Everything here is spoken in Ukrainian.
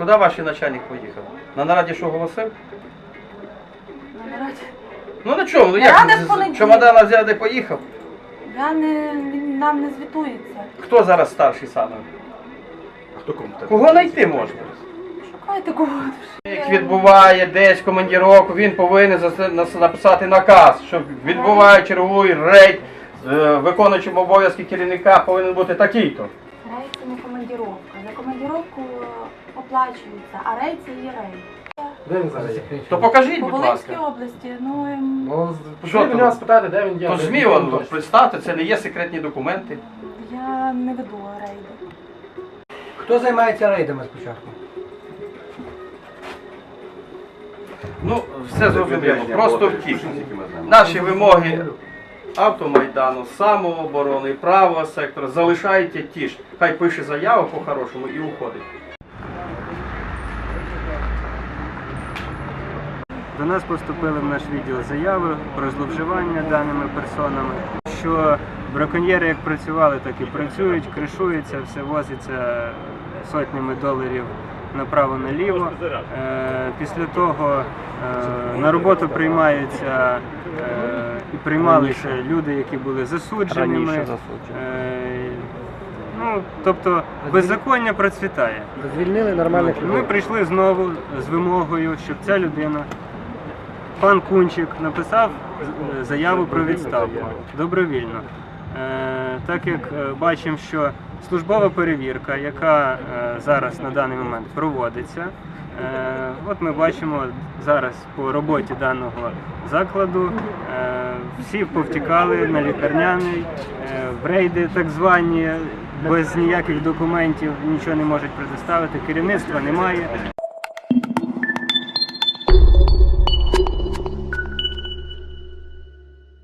Куди ваш начальник поїхав? На нараді що оголосив? На нараді. Ну на чому? Ну Нарада як? Чемодана взяв, де поїхав? Я не він нам не звітується. Хто зараз старший саме? А хто кому? Кого знайти можна? Шукайте кого. Як відбуває десь командіровку, він повинен зас- нас- написати наказ, що відбуває черговий рейд, е, виконуючим обов'язки керівника повинен бути такий-то. Командіровка. За командіровку е, оплачується, а рейд це є рейд. Де він зараз є? То покажіть, По будь Волинській ласка. області, ну ем, Ну, Що там? нього спитати, де він є. То де точно. представте, це не є секретні документи. я не веду рейди. Хто займається рейдами спочатку? Ну, все зрозуміло, просто втік. Наші вимоги автомайдану, самооборони, правого сектора залишайте ті ж. Хай пише заяву по-хорошому і уходить. До нас поступили в наш відділ заяви про зловживання даними персонами, що браконьєри як працювали, так і працюють, кришуються, все возиться сотнями доларів направо-наліво. Е, Після того е, на роботу приймаються і приймалися люди, які були засудженими. Е, Ну, тобто беззаконня процвітає. Звільнили нормальних Ми прийшли знову з вимогою, щоб ця людина, пан Кунчик, написав заяву про відставку добровільно. Е, Так як е, бачимо, що службова перевірка, яка зараз на даний момент проводиться, от ми бачимо зараз по роботі даного закладу, е, всі повтікали на лікарняний, е, в рейди так звані, без ніяких документів нічого не можуть предоставити, керівництва немає.